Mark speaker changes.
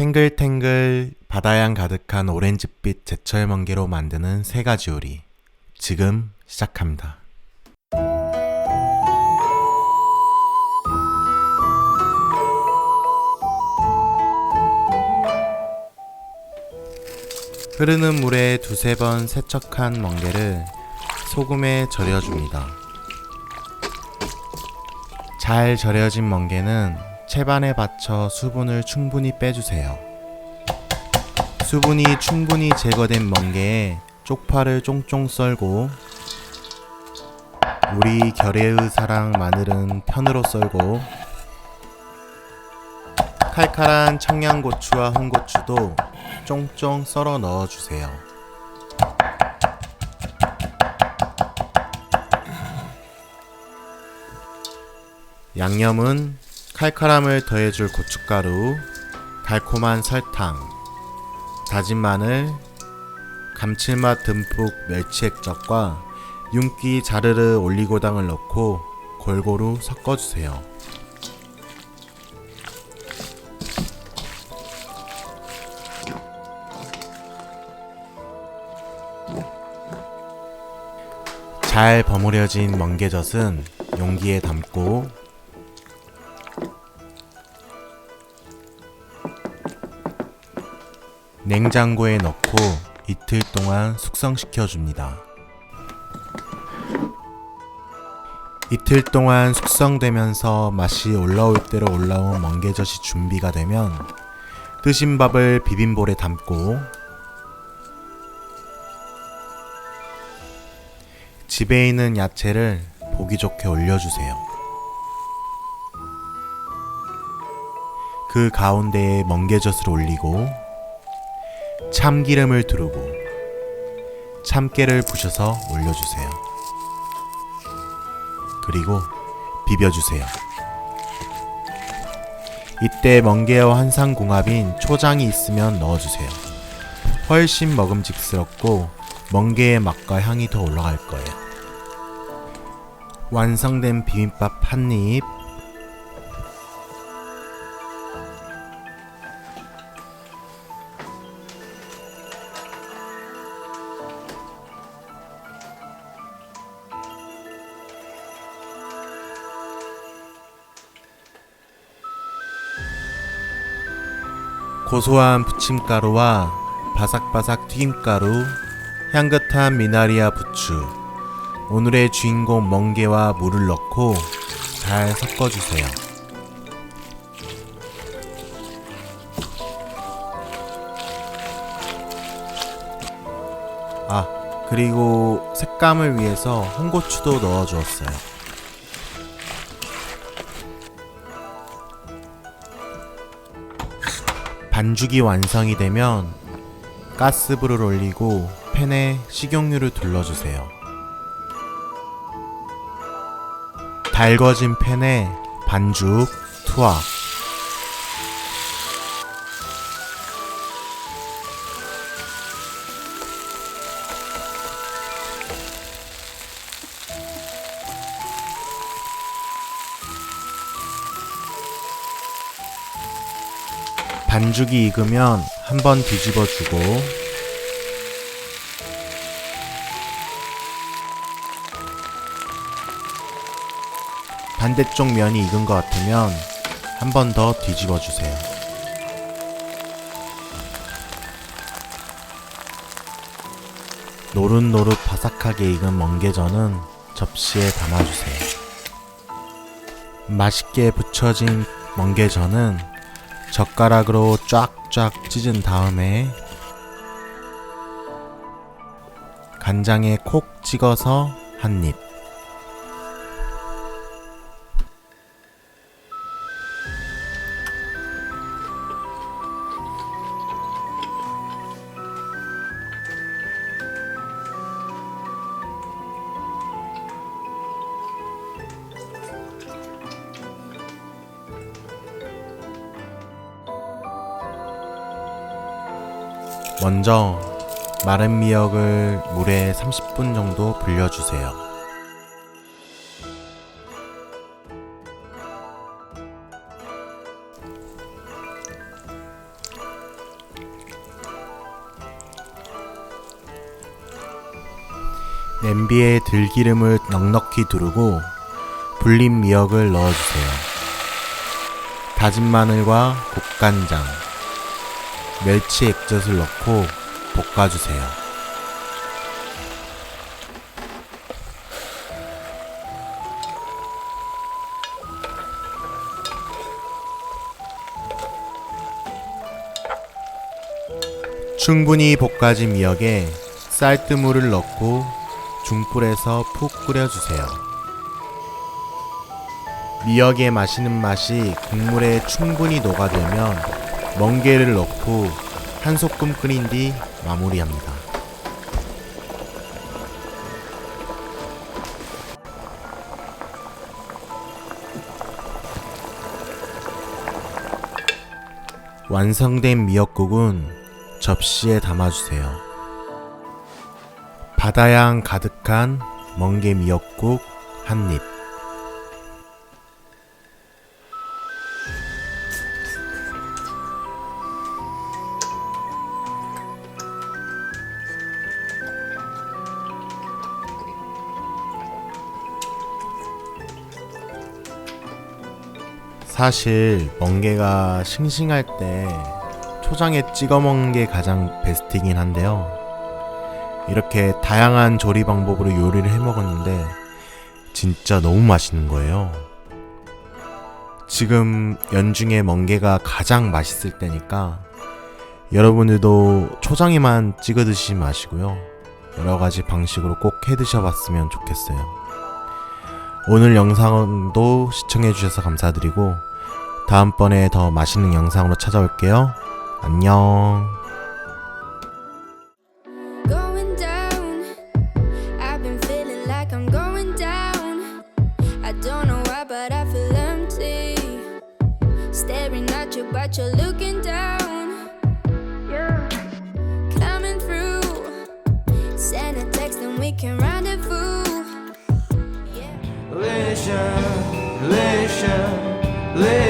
Speaker 1: 탱글탱글 바다향 가득한 오렌지빛 제철 멍게로 만드는 세 가지 요리. 지금 시작합니다. 흐르는 물에 두세 번 세척한 멍게를 소금에 절여줍니다. 잘 절여진 멍게는 채반에 받쳐 수분을 충분히 빼주세요. 수분이 충분히 제거된 멍게에 쪽파를 쫑쫑 썰고 우리 결의의 사랑 마늘은 편으로 썰고 칼칼한 청양고추와 홍고추도 쫑쫑 썰어 넣어주세요. 양념은 칼칼함을 더해줄 고춧가루, 달콤한 설탕, 다진 마늘, 감칠맛 듬뿍 멸치액젓과 윤기 자르르 올리고당을 넣고 골고루 섞어주세요. 잘 버무려진 멍게젓은 용기에 담고 냉장고에 넣고 이틀 동안 숙성시켜 줍니다. 이틀 동안 숙성되면서 맛이 올라올 대로 올라온 멍게젓이 준비가 되면 뜨신 밥을 비빔볼에 담고 집에 있는 야채를 보기 좋게 올려주세요. 그 가운데에 멍게젓을 올리고 참기름을 두르고 참깨를 부셔서 올려주세요. 그리고 비벼주세요. 이때 멍게와 환상궁합인 초장이 있으면 넣어주세요. 훨씬 먹음직스럽고 멍게의 맛과 향이 더 올라갈 거예요. 완성된 비빔밥 한 입. 고소한 부침가루와 바삭바삭 튀김가루, 향긋한 미나리와 부추, 오늘의 주인공 멍게와 물을 넣고 잘 섞어주세요. 아, 그리고 색감을 위해서 홍고추도 넣어주었어요. 반죽이 완성이 되면 가스불을 올리고 팬에 식용유를 둘러주세요. 달궈진 팬에 반죽, 투하, 반죽이 익으면 한번 뒤집어 주고 반대쪽 면이 익은 것 같으면 한 번 더 뒤집어 주세요. 노릇노릇 바삭하게 익은 멍게전은 접시에 담아주세요. 맛있게 부쳐진 멍게전은 젓가락으로 쫙쫙 찢은 다음에 간장에 콕 찍어서 한 입. 먼저 마른 미역을 물에 30분 정도 불려주세요. 냄비에 들기름을 넉넉히 두르고 불린 미역을 넣어주세요. 다진 마늘과 국간장, 멸치 액젓을 넣고 볶아주세요. 충분히 볶아진 미역에 쌀뜨물을 넣고 중불에서 푹 끓여주세요. 미역의 맛있는 맛이 국물에 충분히 녹아들면 멍게를 넣고 한 소끔 끓인 뒤 마무리합니다. 완성된 미역국은 접시에 담아주세요. 바다향 가득한 멍게 미역국 한 입. 사실 멍게가 싱싱할 때 초장에 찍어 먹는 게 가장 베스트이긴 한데요. 이렇게 다양한 조리 방법으로 요리를 해 먹었는데 진짜 너무 맛있는 거예요. 지금 연중에 멍게가 가장 맛있을 때니까 여러분들도 초장에만 찍어 드시지 마시고요. 여러 가지 방식으로 꼭 해 드셔 봤으면 좋겠어요. 오늘 영상도 시청해 주셔서 감사드리고 다음번에 더 맛있는 영상으로 찾아올게요. 안녕.
Speaker 2: but you're looking down. Yeah. Coming through. Send a text and we can rendezvous. Yeah.
Speaker 3: Listen, listen, listen.